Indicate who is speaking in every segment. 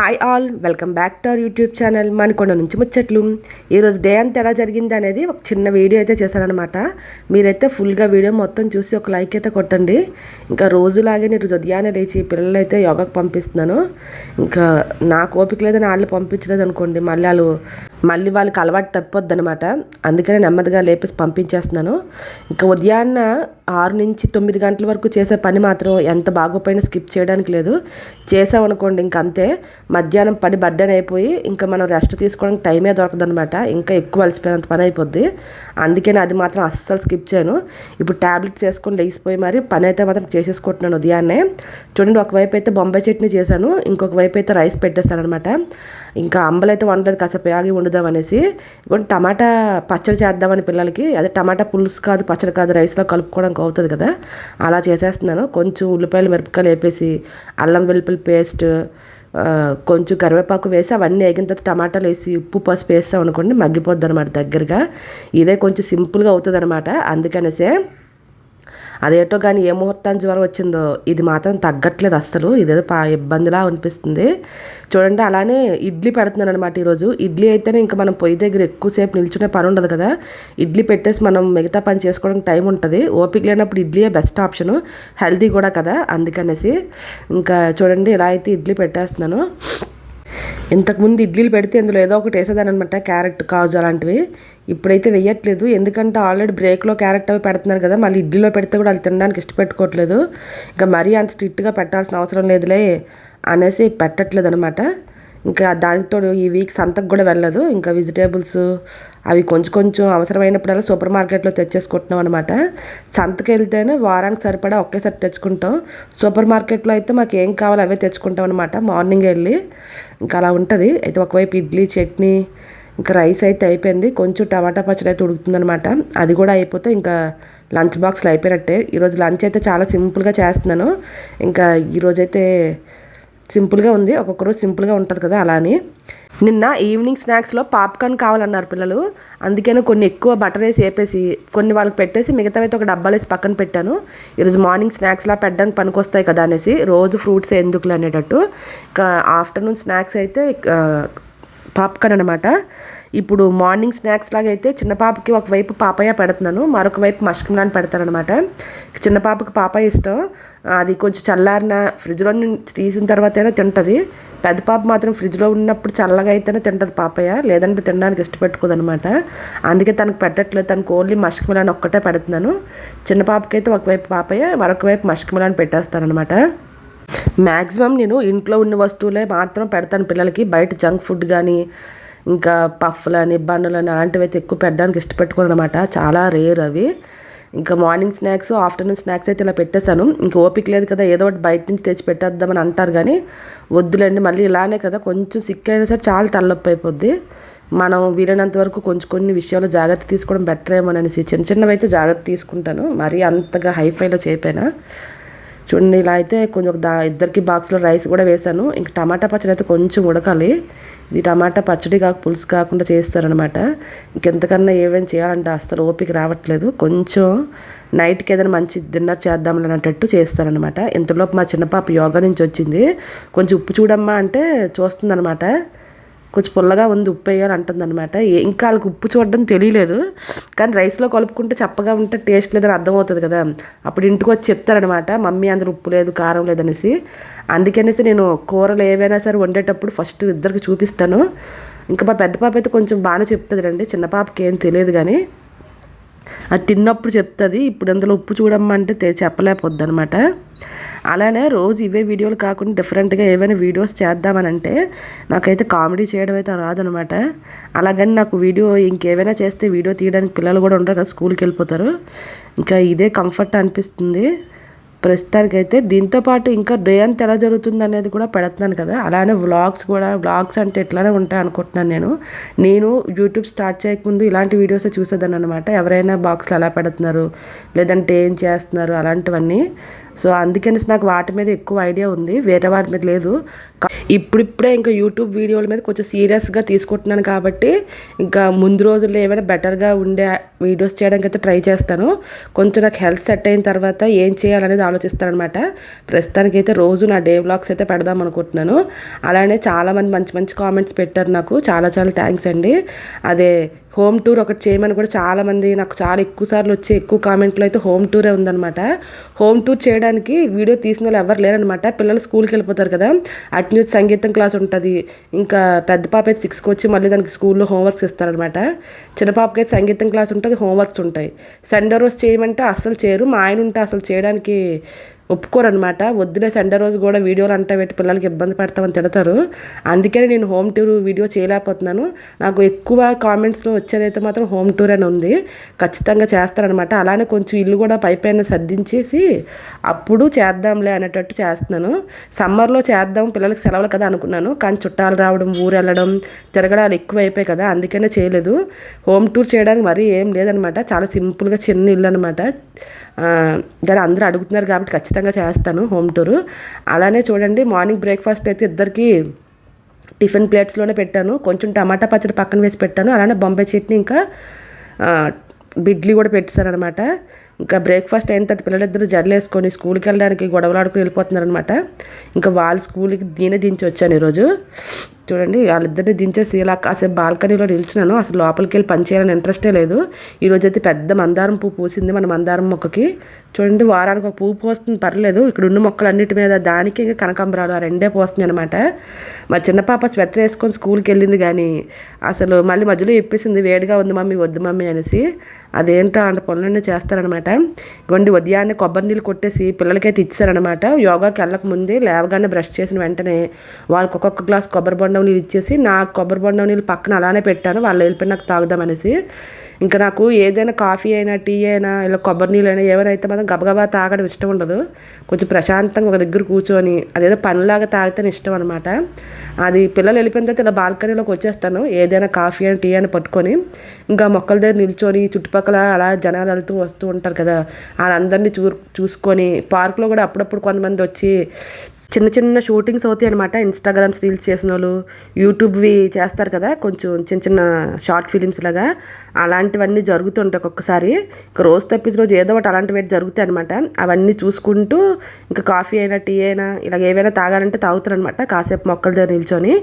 Speaker 1: Hi all welcome back to our YouTube channel Manikonda నుంచి ముచ్చట్లు. ఈరోజు డే అంతా ఎలా జరిగింది అనేది ఒక చిన్న వీడియో అయితే చేశానమాట మీరైతే ఫుల్గా వీడియో మొత్తం చూసి ఒక లైక్ అయితే కొట్టండి. ఇంకా రోజులాగే నేను ఉదయాన్నే లేచి పిల్లలైతే యోగకు యోగాకు పంపిస్తున్నాను. ఇంకా నాకు ఓపిక లేదని వాళ్ళు పంపించలేదు అనుకోండి మళ్ళీ వాళ్ళు మళ్ళీ వాళ్ళకి అలవాటు తప్పొద్దు అనమాట అందుకనే నెమ్మదిగా లేపేసి పంపించేస్తున్నాను. ఇంకా ఉదయాన్న ఆరు నుంచి తొమ్మిది గంటల వరకు చేసే పని మాత్రం ఎంత బాగోపోయినా స్కిప్ చేయడానికి లేదు. చేసామనుకోండి ఇంక అంతే. మధ్యాహ్నం పని బడ్డన్ అయిపోయి ఇంకా మనం రెస్ట్ తీసుకోవడానికి టైమే దొరకదనమాట ఇంకా ఎక్కువ అలసిపోయినంత పని అయిపోద్ది. అందుకని అది మాత్రం అస్సలు స్కిప్ చేయను. ఇప్పుడు ట్యాబ్లెట్స్ వేసుకొని లేచిపోయి మరి పని అయితే మాత్రం చేసేసుకుంటున్నాను ఉదయాన్నే. చూడండి ఒకవైపు అయితే బొంబాయి చట్నీ చేశాను. ఇంకొక వైపు అయితే రైస్ పెట్టేస్తాను అనమాట ఇంకా అంబలైతే వండలేదు కాసేపు ఆగి వండుదాం అనేసి. ఇంకోటి టమాటా పచ్చడి చేద్దామని పిల్లలకి అదే టమాటా పులుసు కాదు పచ్చడి కాదు రైస్లో కలుపుకోవడానికి అవుతుంది కదా. అలా చేసేస్తున్నాను. కొంచెం ఉల్లిపాయలు మిరపకాయలు వేపేసి అల్లం వెల్లుల్లి పేస్ట్ కొంచెం కరివేపాకు వేసి అవన్నీ వేగిన తర్వాత టమాటాలు వేసి ఉప్పు పసుపు వేస్తాం అనుకోండి మగ్గిపోద్ది అనమాట దగ్గరగా. ఇదే కొంచెం సింపుల్గా అవుతుంది అనమాట అందుకనేసే అదేటో కానీ ఏ ముహూర్తానికి జ్వరం వచ్చిందో ఇది మాత్రం తగ్గట్లేదు అస్సలు. ఇదేదో పా ఇబ్బందిలా అనిపిస్తుంది. చూడండి అలానే ఇడ్లీ పెడుతున్నాను అనమాట ఈరోజు. ఇడ్లీ అయితేనే ఇంకా మనం పొయ్యి దగ్గర ఎక్కువసేపు నిల్చునే పని ఉండదు కదా. ఇడ్లీ పెట్టేసి మనం మిగతా పని చేసుకోవడానికి టైం ఉంటుంది. ఓపిక లేనప్పుడు ఇడ్లీయే బెస్ట్ ఆప్షను. హెల్తీ కూడా కదా అందుకనేసి. ఇంకా చూడండి ఇలా అయితే ఇడ్లీ పెట్టేస్తున్నాను. ఇంతకుముందు ఇడ్లీలు పెడితే ఇందులో ఏదో ఒకటి వేసేదాని అనమాట క్యారెట్ కాజు అలాంటివి. ఇప్పుడైతే వెయ్యట్లేదు ఎందుకంటే ఆల్రెడీ బ్రేక్లో క్యారెట్ అవి పెడుతున్నారు కదా మళ్ళీ ఇడ్లీలో పెడితే కూడా వాళ్ళు తినడానికి ఇష్టపెట్టుకోవట్లేదు. ఇంకా మరీ అంత స్ట్రిక్ట్గా పెట్టాల్సిన అవసరం లేదులే అనేసి పెట్టట్లేదు అనమాట ఇంకా దానితో ఈ వీక్ సంతకు కూడా వెళ్ళదు. ఇంకా వెజిటేబుల్స్ అవి కొంచెం కొంచెం అవసరమైనప్పుడల్లా సూపర్ మార్కెట్లో తెచ్చేసుకుంటున్నాం అనమాట సంతకి వెళ్తేనే వారానికి సరిపడా ఒకేసారి తెచ్చుకుంటాం. సూపర్ మార్కెట్లో అయితే మాకు ఏం కావాలో అవే తెచ్చుకుంటాం అనమాట మార్నింగ్ వెళ్ళి ఇంకా అలా ఉంటుంది. అయితే ఒకవైపు ఇడ్లీ చట్నీ ఇంకా రైస్ అయితే అయిపోయింది. కొంచెం టమాటా పచ్చడి అయితే ఉడుకుతుందనమాట అది కూడా అయిపోతే ఇంకా లంచ్ బాక్స్లో అయిపోయినట్టే. ఈరోజు లంచ్ అయితే చాలా సింపుల్గా చేస్తున్నాను. ఇంకా ఈరోజైతే సింపుల్గా ఉంది. ఒక్కొక్క రోజు సింపుల్గా ఉంటుంది కదా అలానే. నిన్న ఈవినింగ్ స్నాక్స్లో పాప్కార్న్ కావాలన్నారు పిల్లలు. అందుకని కొన్ని ఎక్కువ బటర్ వేసి వేపేసి కొన్ని వాళ్ళకి పెట్టేసి మిగతావైతే ఒక డబ్బాలు వేసి పక్కన పెట్టాను. ఈరోజు మార్నింగ్ స్నాక్స్లా పెట్టడానికి పనికొస్తాయి కదా అనేసి రోజు ఫ్రూట్స్ ఎందుకులు అనేటట్టు ఇంకా ఆఫ్టర్నూన్ స్నాక్స్ అయితే పాప్కార్న్ అనమాట ఇప్పుడు మార్నింగ్ స్నాక్స్ లాగా అయితే చిన్న పాపకి ఒకవైపు పాపయ్య పెడుతున్నాను మరొక వైపు మష్కమ్లాన్ నాని చిన్న పాపకి పాపయ్య ఇష్టం. అది కొంచెం చల్లారిన ఫ్రిడ్జ్లో తీసిన తర్వాత అయినా తింటుంది. పెద్ద పాప మాత్రం ఫ్రిడ్జ్లో ఉన్నప్పుడు చల్లగా అయితేనే తింటుంది పాపయ్య లేదంటే తినడానికి ఇష్టపెట్టుకోదనమాట. అందుకే తనకు పెట్టట్లేదు తనకు ఓన్లీ మష్కమిలాన్ ఒక్కటే పెడుతున్నాను. చిన్న పాపకైతే ఒకవైపు పాపయ్య మరొక వైపు మష్కమిలాన్ పెట్టేస్తాను అనమాట మ్యాక్సిమం నేను ఇంట్లో ఉన్న వస్తువులే మాత్రం పెడతాను పిల్లలకి. బయట జంక్ ఫుడ్ కానీ ఇంకా పఫ్లని బన్నులని అలాంటివి అయితే ఎక్కువ పెట్టడానికి ఇష్టపెట్టుకోను అనమాట చాలా రేర్ అవి. ఇంకా మార్నింగ్ స్నాక్స్ ఆఫ్టర్నూన్ స్నాక్స్ అయితే ఇలా పెట్టేశాను. ఇంకా ఓపిక లేదు కదా ఏదో ఒకటి బయట నుంచి తెచ్చి పెట్టేద్దామని అంటారు కానీ వద్దులేండి మళ్ళీ ఇలానే కదా కొంచెం సిక్ అయినా సరే చాలా తలనొప్పి అయిపోద్ది. మనం వీలైనంత వరకు కొంచెం కొన్ని విషయాలు జాగ్రత్త తీసుకోవడం బెటర్ ఏమో అనేసి చిన్న చిన్నవి అయితే జాగ్రత్త తీసుకుంటాను. మరీ అంతగా హైఫైలో చేయపోయినా చూడండి ఇలా అయితే కొంచెం దా ఇద్దరికి బాక్స్లో రైస్ కూడా వేసాను ఇంకా టమాటా పచ్చడి అయితే కొంచెం ఉడకాలి. ఇది టమాటా పచ్చడి కాక పులుసు కాకుండా చేస్తారనమాట ఇంకెంతకన్నా ఏమేమి చేయాలంటే అస్సలు ఓపిక రావట్లేదు. కొంచెం నైట్కి ఏదైనా మంచి డిన్నర్ చేద్దాం అన్నట్టు చేస్తారనమాట ఇంతలోపు మా చిన్న పాప యోగా నుంచి వచ్చింది. కొంచెం ఉప్పు చూడమ్మా అంటే చూస్తుందనమాట కొంచెం పుల్లగా ఉంది ఉప్పు వేయాలి అంటుంది అనమాట ఇంకా వాళ్ళకి ఉప్పు చూడడం తెలియలేదు. కానీ రైస్లో కలుపుకుంటే చప్పగా ఉంటే టేస్ట్ లేదని అర్థమవుతుంది కదా. అప్పుడు ఇంటికి వచ్చి చెప్తారనమాట మమ్మీ అందులో ఉప్పు లేదు కారం లేదనేసి. అందుకనేసి నేను కూరలు ఏవైనా సరే వండేటప్పుడు ఫస్ట్ ఇద్దరికి చూపిస్తాను. ఇంకా మా పెద్ద పాప అయితే కొంచెం బాగానే చెప్తుంది రండి చిన్న పాపకి ఏం తెలియదు కానీ. అది తిన్నప్పుడు చెప్తుంది ఇప్పుడు అందులో ఉప్పు చూడమ్మంటే చెప్పలేకపోద్ది అనమాట అలానే రోజు ఇవే వీడియోలు కాకుండా డిఫరెంట్గా ఏవైనా వీడియోస్ చేద్దామనంటే నాకైతే కామెడీ చేయడం అయితే రాదనమాట. అలాగని నాకు వీడియో ఇంకేమైనా చేస్తే వీడియో తీయడానికి పిల్లలు కూడా ఉండరు కదా స్కూల్కి వెళ్ళిపోతారు. ఇంకా ఇదే కంఫర్ట్ అనిపిస్తుంది. ప్రస్తుతానికైతే దీంతో పాటు ఇంకా డే అంతా ఎలా జరుగుతుంది అనేది కూడా పెడుతున్నాను కదా. అలానే వ్లాగ్స్ కూడా వ్లాగ్స్ అంటే ఎట్లానే ఉంటాయి అనుకుంటున్నాను నేను. నేను యూట్యూబ్ స్టార్ట్ చేయకముందు ఇలాంటి వీడియోస్ చూసేదాన్ని అనమాట ఎవరైనా బాక్స్లో ఎలా పెడుతున్నారు లేదంటే ఏం చేస్తున్నారు అలాంటివన్నీ. సో అందుకనేసి నాకు వాటి మీద ఎక్కువ ఐడియా ఉంది వేరే వాటి మీద లేదు. ఇప్పుడిప్పుడే ఇంకా యూట్యూబ్ వీడియోల మీద కొంచెం సీరియస్గా తీసుకుంటున్నాను కాబట్టి ఇంకా ముందు రోజుల్లో ఏమైనా బెటర్గా ఉండే వీడియోస్ చేయడానికి అయితే ట్రై చేస్తాను. కొంచెం నాకు హెల్త్ సెట్ అయిన తర్వాత ఏం చేయాలనేది ఆలోచిస్తానమాట ప్రస్తుతానికైతే రోజు నా డే వ్లాగ్స్ అయితే పెడదాం అనుకుంటున్నాను. అలానే చాలామంది మంచి మంచి కామెంట్స్ పెట్టారు నాకు. చాలా చాలా థ్యాంక్స్ అండి. అదే హోమ్ టూర్ ఒకటి చేయమని కూడా చాలామంది నాకు చాలా ఎక్కువ సార్లు వచ్చి ఎక్కువ కామెంట్లు అయితే హోమ్ టూరే ఉందన్నమాట. హోమ్ టూర్ చేయడానికి వీడియో తీసిన వాళ్ళు ఎవరు లేరనమాట పిల్లలు స్కూల్కి వెళ్ళిపోతారు కదా. అటు నుంచి సంగీతం క్లాస్ ఉంటుంది. ఇంకా పెద్ద పాప అయితే సిక్స్కి వచ్చి మళ్ళీ దానికి స్కూల్లో హోంవర్క్స్ ఇస్తారనమాట చిన్న పాపకి అయితే సంగీతం క్లాస్ ఉంటుంది హోంవర్క్స్ ఉంటాయి. సండే రోజు చేయమంటే అస్సలు చేయరు. మా ఆయన ఉంటే అసలు చేయడానికి ఒప్పుకోరనమాట వద్దులే సండే రోజు కూడా వీడియోలు అంటా పెట్టి పిల్లలకి ఇబ్బంది పడతామని తిడతారు. అందుకని నేను హోమ్ టూర్ వీడియో చేయలేకపోతున్నాను. నాకు ఎక్కువ కామెంట్స్లో వచ్చేదైతే మాత్రం హోమ్ టూర్ అని ఉంది. ఖచ్చితంగా చేస్తారనమాట అలానే కొంచెం ఇల్లు కూడా పైపైన సర్దించేసి అప్పుడు చేద్దాంలే అనేటట్టు చేస్తున్నాను. సమ్మర్లో చేద్దాం పిల్లలకి సెలవులు కదా అనుకున్నాను. కానీ చుట్టాలు రావడం ఊరు వెళ్ళడం తిరగడాలు ఎక్కువ అయిపోయాయి కదా అందుకనే చేయలేదు. హోమ్ టూర్ చేయడానికి మరీ ఏం లేదనమాట చాలా సింపుల్గా చిన్న ఇల్లు అనమాట కానీ అందరూ అడుగుతున్నారు కాబట్టి ఖచ్చితంగా చేస్తాను హోమ్ టూర్. అలానే చూడండి మార్నింగ్ బ్రేక్ఫాస్ట్ అయితే ఇద్దరికి టిఫిన్ ప్లేట్స్లోనే పెట్టాను. కొంచెం టమాటా పచ్చడి పక్కన వేసి పెట్టాను. అలానే బొంబాయి చట్నీ ఇంకా బిడ్లీ కూడా పెట్టేశారనమాట. ఇంకా బ్రేక్ఫాస్ట్ అయిన తర్వాత పిల్లలిద్దరు జడలు వేసుకొని స్కూల్కి వెళ్ళడానికి గొడవలాడుకుని వెళ్ళిపోతున్నారనమాట. ఇంకా వాళ్ళ స్కూల్కి దీనే దించి వచ్చాను ఈరోజు. చూడండి వాళ్ళిద్దరిని దించేసి ఇలా కాసేపు బాల్కనీలో నిల్చున్నాను. అసలు లోపలికి వెళ్ళి పని చేయాలని ఇంట్రెస్టే లేదు. ఈరోజు అయితే పెద్ద మందారం పువ్వు పూసింది మన మందారం మొక్కకి. చూడండి వారానికి ఒక పువ్వు పోస్తుంది పర్లేదు. ఇక్కడ ఉన్న మొక్కలన్నిటి మీద దానికి ఇంకా కనకాంబరాలు ఆ రెండే పోస్తుంది అనమాట మా చిన్న పాప స్వెటర్ వేసుకొని స్కూల్కి వెళ్ళింది కానీ అసలు మళ్ళీ మధ్యలో ఇప్పేసింది వేడిగా ఉంది మమ్మీ వద్దు మమ్మీ అనేసి. అదేంటో అలాంటి పనులన్నీ చేస్తారనమాట ఇవ్వండి ఉదయాన్నే కొబ్బరి నీళ్ళు కొట్టేసి పిల్లలకైతే ఇచ్చారనమాట యోగాకి వెళ్ళక ముందే లేవగానే బ్రష్ చేసిన వెంటనే వాళ్ళకి ఒక్కొక్క గ్లాస్ కొబ్బరి బొండం నీళ్ళు ఇచ్చేసి నాకు కొబ్బరి బొండం నీళ్ళు పక్కన అలానే పెట్టాను. వాళ్ళు వెళ్ళిపోయి నాకు తాగుదామనేసి ఇంకా నాకు ఏదైనా కాఫీ అయినా టీ అయినా ఇలా కొబ్బరి నీళ్ళు అయినా ఏమైనా అయితే మాత్రం గబగబా తాగడం ఇష్టం ఉండదు. కొంచెం ప్రశాంతంగా ఒక దగ్గర కూర్చొని అదేదో పనిలాగా తాగితేనే ఇష్టం అనమాట అది పిల్లలు వెళ్ళిపోయిన తర్వాత ఇలా బాల్కనీలోకి వచ్చేస్తాను. ఏదైనా కాఫీ అని టీ అని పట్టుకొని ఇంకా మొక్కల దగ్గర నిల్చొని చుట్టుపక్కల అలా జనాలు వెళ్తూ వస్తూ ఉంటారు కదా. వాళ్ళందరినీ చూ చూసుకొని పార్క్లో కూడా అప్పుడప్పుడు కొంతమంది వచ్చి చిన్న చిన్న షూటింగ్స్ అవుతాయి అనమాట ఇన్స్టాగ్రామ్స్ రీల్స్ చేసిన వాళ్ళు యూట్యూబ్వి చేస్తారు కదా కొంచెం చిన్న చిన్న షార్ట్ ఫిలిమ్స్ లాగా. అలాంటివన్నీ జరుగుతుంటాయి ఒక్కొక్కసారి. ఇంకా రోజు తప్పించి రోజు ఏదో ఒకటి అలాంటివి జరుగుతాయి అనమాట అవన్నీ చూసుకుంటూ ఇంకా కాఫీ అయినా టీ అయినా ఇలాగ ఏవైనా తాగాలంటే తాగుతారు అనమాట కాసేపు మొక్కల దగ్గర నిల్చొని.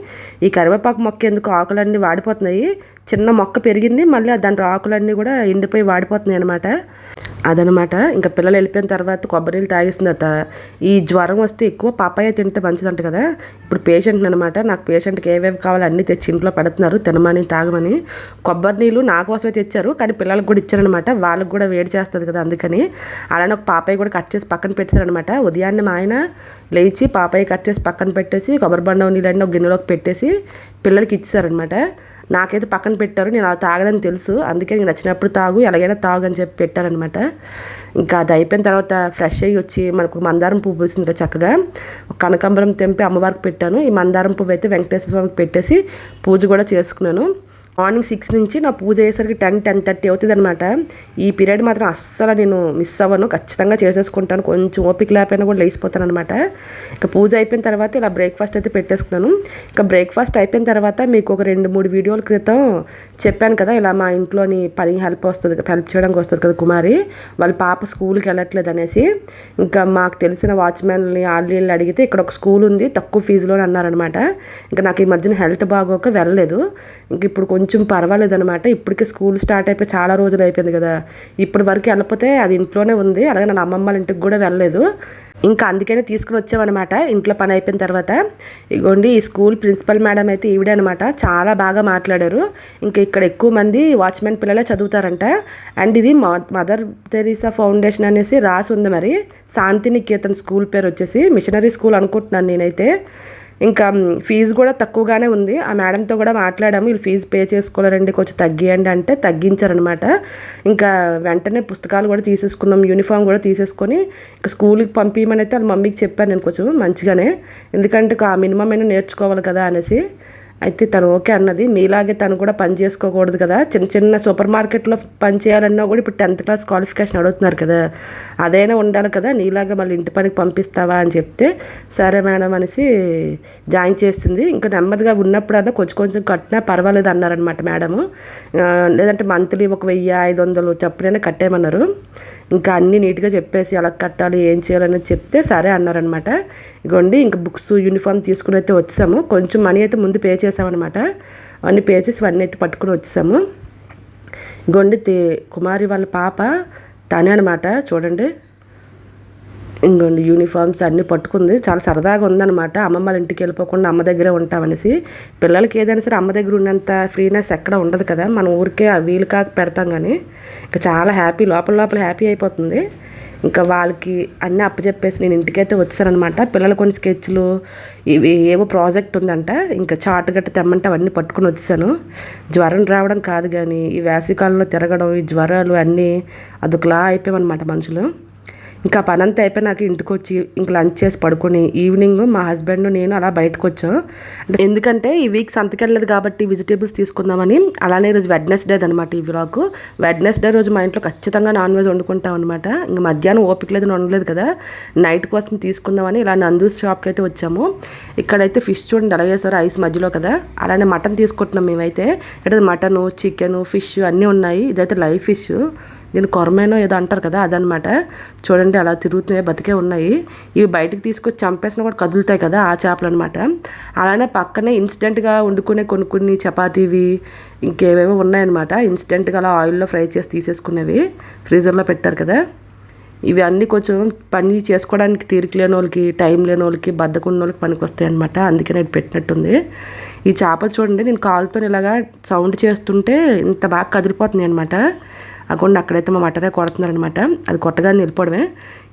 Speaker 1: ఈ కరివేపాకు మొక్క ఎందుకు ఆకులన్నీ వాడిపోతున్నాయి? చిన్న మొక్క పెరిగింది మళ్ళీ దాంట్లో ఆకులన్నీ కూడా ఎండిపోయి వాడిపోతున్నాయి అనమాట అదనమాట ఇంకా పిల్లలు వెళ్ళిపోయిన తర్వాత కొబ్బరి నీళ్ళు తాగేసిన తర్వాత ఈ జ్వరం వస్తే ఎక్కువ పాపాయ తింటే మంచిదంట కదా. ఇప్పుడు పేషెంట్ అనమాట నాకు పేషెంట్కి ఏవేవి కావాలో అన్నీ తెచ్చి ఇంట్లో పెడుతున్నారు తినమని తాగమని. కొబ్బరి నీళ్ళు నా కోసమే తెచ్చారు కానీ పిల్లలకు కూడా ఇచ్చారనమాట వాళ్ళకి కూడా వేడి చేస్తుంది కదా అందుకని. అలానే ఒక పాపాయ కూడా కట్ చేసి పక్కన పెట్టారనమాట ఉదయాన్నే మా ఆయన లేచి పాపాయ కట్ చేసి పక్కన పెట్టేసి కొబ్బరి బండం నీళ్ళన్నీ ఒక గిన్నెలోకి పెట్టేసి పిల్లలకి ఇచ్చారనమాట నాకైతే పక్కన పెట్టారు నేను అలా తాగనని తెలుసు అందుకే నీకు నచ్చినప్పుడు తాగు ఎలాగైనా తాగు అని చెప్పి పెట్టారనమాట. ఇంకా అది అయిపోయిన తర్వాత ఫ్రెష్ అయ్యి వచ్చి మనకు మందారం పువ్వు పూసింది చక్కగా ఒక కనకాంబరం తెంపి అమ్మవారికి పెట్టాను. ఈ మందారం పువ్వు అయితే వెంకటేశ్వర స్వామికి పెట్టేసి పూజ కూడా చేసుకున్నాను. మార్నింగ్ సిక్స్ నుంచి నా పూజ అయ్యేసరికి టెన్ టెన్ థర్టీ అవుతుంది అనమాట ఈ పీరియడ్ మాత్రం అస్సలు నేను మిస్ అవ్వను. ఖచ్చితంగా చేసేసుకుంటాను. కొంచెం ఓపిక లేకపోయినా కూడా లేచిపోతాను అనమాట ఇక పూజ అయిపోయిన తర్వాత ఇలా బ్రేక్ఫాస్ట్ అయితే పెట్టేసుకున్నాను. ఇక బ్రేక్ఫాస్ట్ అయిపోయిన తర్వాత మీకు ఒక రెండు మూడు వీడియోల క్రితం చెప్పాను కదా ఇలా మా ఇంట్లోని పని హెల్ప్ వస్తుంది హెల్ప్ చేయడానికి వస్తుంది కదా కుమారి. వాళ్ళ పాప స్కూల్కి వెళ్ళట్లేదు అనేసి. ఇంకా మాకు తెలిసిన వాచ్మెన్ని వాళ్ళు అడిగితే ఇక్కడ ఒక స్కూల్ ఉంది తక్కువ ఫీజులో అన్నారనమాట ఇంకా నాకు ఈ మధ్యన హెల్త్ బాగోక వెళ్ళలేదు. ఇంక ఇప్పుడు కొంచెం పర్వాలేదు అనమాట ఇప్పటికే స్కూల్ స్టార్ట్ అయిపోయి చాలా రోజులు అయిపోయింది కదా. ఇప్పటి వరకు వెళ్ళకపోతే అది ఇంట్లోనే ఉంది. అలాగే నా అమ్మమ్మ వాళ్ళ ఇంటికి కూడా వెళ్ళలేదు. ఇంకా అందుకనే తీసుకుని వచ్చామన్నమాట. ఇంట్లో పని అయిపోయిన తర్వాత ఇగోండి ఈ స్కూల్ ప్రిన్సిపల్ మేడం అయితే ఈవిడే అనమాట చాలా బాగా మాట్లాడారు. ఇంకా ఇక్కడ ఎక్కువ మంది వాచ్మెన్ పిల్లలే చదువుతారంట. అండ్ ఇది మదర్ తెరీసా ఫౌండేషన్ అనేసి రాసి ఉంది మరి. శాంతినికేతన్ స్కూల్ పేరు వచ్చేసి మిషనరీ స్కూల్ అనుకుంటున్నాను నేనైతే. ఇంకా ఫీజు కూడా తక్కువగానే ఉంది. ఆ మేడంతో కూడా మాట్లాడాము వీళ్ళు ఫీజు పే చేసుకోలేరండి కొంచెం తగ్గియండి అంటే తగ్గించారనమాట ఇంకా వెంటనే పుస్తకాలు కూడా తీసేసుకున్నాం యూనిఫామ్ కూడా తీసేసుకొని ఇంకా స్కూల్కి పంపించమని అయితే వాళ్ళ మమ్మీకి చెప్పాను నేను కొంచెం మంచిగానే. ఎందుకంటే ఆ మినిమం అయినా నేర్చుకోవాలి కదా అనేసి. అయితే తను ఓకే అన్నది. మీలాగే తను కూడా పని చేసుకోకూడదు కదా. చిన్న చిన్న సూపర్ మార్కెట్లో పని చేయాలన్నా కూడా ఇప్పుడు టెన్త్ క్లాస్ క్వాలిఫికేషన్ అడుగుతున్నారు కదా. అదైనా ఉండాలి కదా. నీలాగా మళ్ళీ ఇంటి పనికి పంపిస్తావా అని చెప్తే సరే మేడం అనేసి జాయిన్ చేసింది. ఇంకా నెమ్మదిగా ఉన్నప్పుడన్నా కొంచెం కొంచెం కట్టినా పర్వాలేదు అన్నారనమాట మేడము. లేదంటే మంత్లీ ఒక వెయ్యి ఐదు వందలు చెప్పడైనా కట్టేయమన్నారు. ఇంకా అన్నీ నీట్గా చెప్పేసి అలా కట్టాలి ఏం చేయాలని చెప్తే సరే అన్నారనమాట ఇగోండి ఇంకా బుక్స్ యూనిఫామ్ తీసుకుని అయితే వచ్చాము. కొంచెం మనీ అయితే ముందు పే చేసామన్నమాట. అన్నీ పే చేసి అన్నీ అయితే పట్టుకుని వచ్చాము. ఇగోండి కుమారి వాళ్ళ పాప తనే అనమాట చూడండి. ఇంకోండి యూనిఫామ్స్ అన్నీ పట్టుకుంది. చాలా సరదాగా ఉందన్నమాట. అమ్మమ్మ వాళ్ళ ఇంటికి వెళ్ళిపోకుండా అమ్మ దగ్గరే ఉంటామనేసి. పిల్లలకి ఏదైనా సరే అమ్మ దగ్గర ఉన్నంత ఫ్రీనెస్ ఎక్కడ ఉండదు కదా. మనం ఊరికే వీలు కాక పెడతాం కానీ ఇంకా చాలా హ్యాపీ లోపల లోపల హ్యాపీ అయిపోతుంది. ఇంకా వాళ్ళకి అన్నీ అప్పచెప్పేసి నేను ఇంటికైతే వచ్చానమాట పిల్లలు కొన్ని స్కెచ్లు ఇవి ఏవో ప్రాజెక్ట్ ఉందంట. ఇంకా చాటు గట్ట తెమ్మంటే అవన్నీ పట్టుకుని వచ్చాను. జ్వరం రావడం కాదు కానీ ఈ వేసవికాలంలో తిరగడం ఈ జ్వరాలు అన్నీ అదొకలా అయిపోయామన్నమాట మనుషులు. ఇంకా పని అంతా అయిపోయినాక ఇంటికి వచ్చి ఇంక లంచ్ చేసి పడుకొని ఈవినింగ్ మా హస్బెండ్ నేను అలా బయటకు వచ్చాం ఎందుకంటే ఈ వీక్ సంతకెళ్ళలేదు కాబట్టి వెజిటేబుల్స్ తీసుకుందామని అలానే ఈరోజు వెడ్నెస్డే అనమాట ఈ వ్లాగ్. వెడ్నెస్డే రోజు మా ఇంట్లో ఖచ్చితంగా నాన్ వెజ్ వండుకుంటాం అనమాట ఇంక మధ్యాహ్నం ఓపిక లేదు వండలేదు కదా. నైట్ కోసం తీసుకుందామని ఇలా నందూస్ షాప్కి అయితే వచ్చాము. ఇక్కడైతే ఫిష్ చూడండి ఎలా చేస్తారో ఐస్ మధ్యలో కదా. అలానే మటన్ తీసుకుంటున్నాం మేమైతే. ఇక్కడ మటను చికెను ఫిష్ అన్నీ ఉన్నాయి. ఇదైతే లైవ్ ఫిష్. దీని కొరమేనో ఏదో అంటారు కదా అదనమాట చూడండి అలా తిరుగుతున్నాయి బతికే ఉన్నాయి. ఇవి బయటకు తీసుకొచ్చి చంపేసినా కూడా కదులుతాయి కదా ఆ చేపలు అనమాట అలానే పక్కనే ఇన్స్టెంట్గా వండుకునే కొన్ని కొన్ని చపాతీవి ఇంకేవేవో ఉన్నాయన్నమాట. ఇన్స్టెంట్గా అలా ఆయిల్లో ఫ్రై చేసి తీసేసుకునేవి ఫ్రీజర్లో పెట్టారు కదా. ఇవి అన్నీ కొంచెం పని చేసుకోవడానికి తీరిక లేని వాళ్ళకి టైం లేని వాళ్ళకి బద్దకున్న వాళ్ళకి పనికి వస్తాయి అనమాట అందుకే నేను పెట్టినట్టుంది. ఈ చేపలు చూడండి నేను కాలుతో ఇలాగా సౌండ్ చేస్తుంటే ఇంత బాగా కదిలిపోతుంది అనమాట అక్కడ అక్కడైతే మా మటనే కొడుతున్నారనమాట అది కొట్టగానే నిలిపోవడమే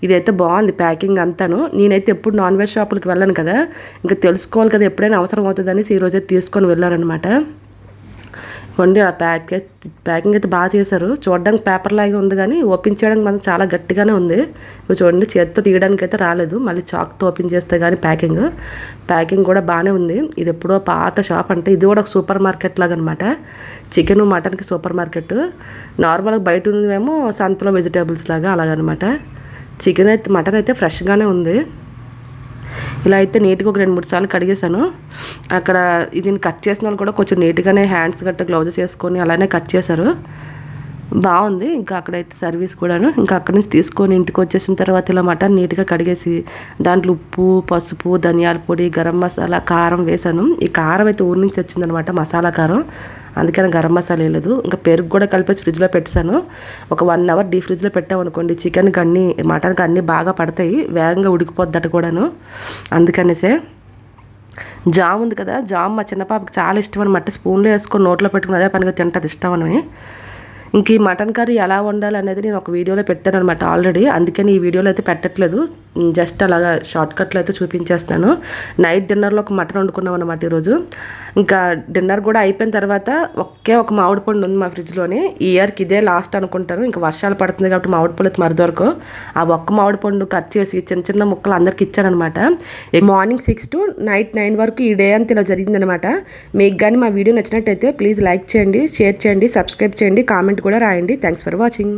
Speaker 1: ఇదైతే బాగుంది ప్యాకింగ్ అంతాను. నేనైతే ఎప్పుడు నాన్ వెజ్ షాపులకి వెళ్ళాను కదా. ఇంకా తెలుసుకోవాలి కదా ఎప్పుడైనా అవసరం అవుతుందని ఈరోజు తీసుకొని వెళ్ళారనమాట వండి ఆ ప్యాక్ ప్యాకింగ్ అయితే బాగా చేశారు. చూడడానికి పేపర్ లాగా ఉంది కానీ ఓపెన్ చేయడానికి మనం చాలా గట్టిగానే ఉంది. ఇప్పుడు చూడండి చేతితో తీయడానికి అయితే రాలేదు. మళ్ళీ చాక్తో ఓపెన్ చేస్తే కానీ ప్యాకింగ్ ప్యాకింగ్ కూడా బాగానే ఉంది. ఇది ఎప్పుడో పాత షాప్ అంటే ఇది కూడా ఒక సూపర్ మార్కెట్ లాగా అనమాట చికెన్ మటన్కి సూపర్ మార్కెట్ నార్మల్గా బయట ఉన్నదేమో సంతలో వెజిటేబుల్స్ లాగా అలాగనమాట చికెన్ అయితే మటన్ అయితే ఫ్రెష్గానే ఉంది. ఇలా అయితే నీట్గా ఒక రెండు మూడు సార్లు కడిగేశాను. అక్కడ ఇది కట్ చేసిన వాళ్ళు కూడా కొంచెం నీట్గానే హ్యాండ్స్ గట్ట గ్లౌజెస్ వేసుకొని అలానే కట్ చేశారు. బాగుంది. ఇంకా అక్కడైతే సర్వీస్ కూడాను ఇంకా అక్కడి నుంచి తీసుకొని ఇంటికి వచ్చేసిన తర్వాత ఇలా మటన్ నీట్గా కడిగేసి దాంట్లో ఉప్పు పసుపు ధనియాల పొడి గరం మసాలా కారం వేసాను. ఈ కారం అయితే ఊరి నుంచి వచ్చిందనమాట మసాలా కారం. అందుకని గరం మసాలా వేయలేదు. ఇంకా పెరుగు కూడా కలిపేసి ఫ్రిడ్జ్లో పెట్టాను. ఒక వన్ అవర్ డీ ఫ్రిడ్జ్లో పెట్టామనుకోండి చికెన్కి అన్నీ మటన్కి అన్నీ బాగా పడతాయి. వేగంగా ఉడికిపోద్దట కూడాను. అందుకనేసే జామ్ ఉంది కదా జామ్ మా చిన్న పాపకి చాలా ఇష్టం అనమాట స్పూన్లో వేసుకొని నోట్లో పెట్టుకుని అదే పనిగా తింటుంది ఇష్టం అని ఇంక ఈ మటన్ కర్రీ ఎలా వండాలి అనేది నేను ఒక వీడియోలో పెట్టాను అనమాట ఆల్రెడీ. అందుకని ఈ వీడియోలో అయితే పెట్టట్లేదు. జస్ట్ అలాగా షార్ట్ కట్లో అయితే చూపించేస్తాను. నైట్ డిన్నర్లో ఒక మటన్ వండుకున్నాం అనమాట ఈరోజు. ఇంకా డిన్నర్ కూడా అయిపోయిన తర్వాత ఒకే ఒక మామిడి పండు ఉంది మా ఫ్రిడ్జ్లోని. ఈ ఇయర్కి ఇదే లాస్ట్ అనుకుంటాను. ఇంకా వర్షాలు పడుతుంది కాబట్టి మామిడి పళ్ళు మరి దొరకు ఆ ఒక్క మామిడి పండు కట్ చేసి చిన్న చిన్న ముక్కలు అందరికి ఇచ్చానమాట morning six to night nine వరకు ఈ డే అంతా ఇలా జరిగిందనమాట మీకు కానీ మా వీడియో నచ్చినట్టయితే ప్లీజ్ లైక్ చేయండి షేర్ చేయండి సబ్స్క్రైబ్ చేయండి కామెంట్ కూడా రాయండి. Thanks for watching